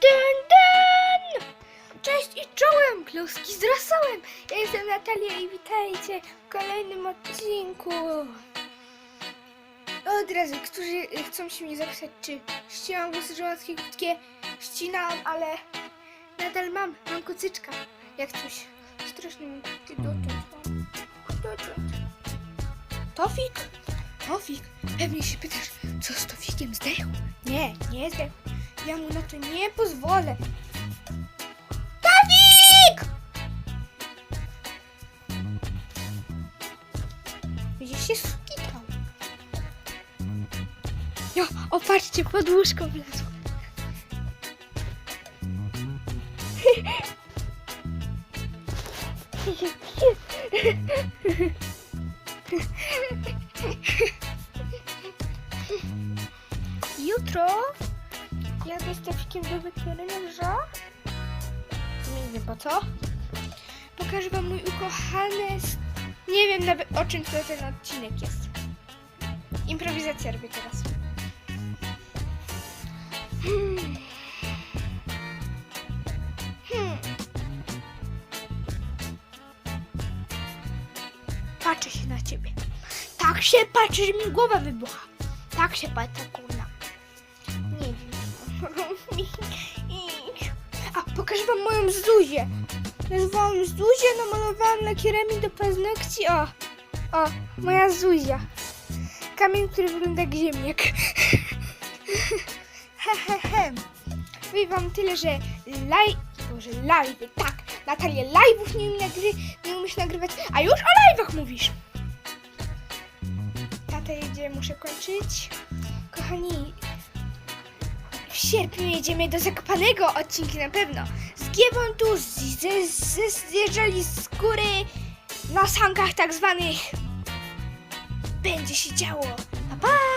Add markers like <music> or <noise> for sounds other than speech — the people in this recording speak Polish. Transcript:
dyn, dyn! Cześć i czołem, kluski z rosołem! Ja jestem Natalia i witajcie w kolejnym odcinku. Od razu, którzy chcą się mnie zapytać, czy ścinam włosy żołądkie krótkie, ścinałam, ale nadal mam, mam kucyczka. Jak coś strasznie dotąd. mam. Dotąd. Tofik? Tofik? Pewnie się pytasz, co z Tofikiem zdechł? Nie, nie zdechł. Ja mu na to nie pozwolę. Tofik! Widzisz, się skitał. Jo, o patrzcie, pod łóżko wlazł. <laughs> Jutro jadę z Tofikiem do weterynarza. Nie wiem po co. Pokażę wam mój ukochany... Nie wiem nawet o czym to ten odcinek jest. Improwizacja robię teraz. Hmm. Hmm. Patrzę się na ciebie. Tak się patrzy, że mi głowa wybucha. Tak się patrzy, kurna. A, pokażę wam moją Zuzię. Nazwałam Zuzię, namalowałam na kierami do paznokci. O, o, moja Zuzia. Kamień, który wygląda jak ziemniak. <laughs> Hehehe. Powiem wam tyle, że live, może live, tak, Natalia, live'ów nie, umie nagry, nie umiesz nagrywać, a już o live'ach mówisz. Tata jedzie, muszę kończyć. Kochani, sierpniu jedziemy do Zakopanego, odcinki na pewno. Z Giewontu, zjeżdżali z góry na sankach tak zwanych. Będzie się działo. Pa, pa!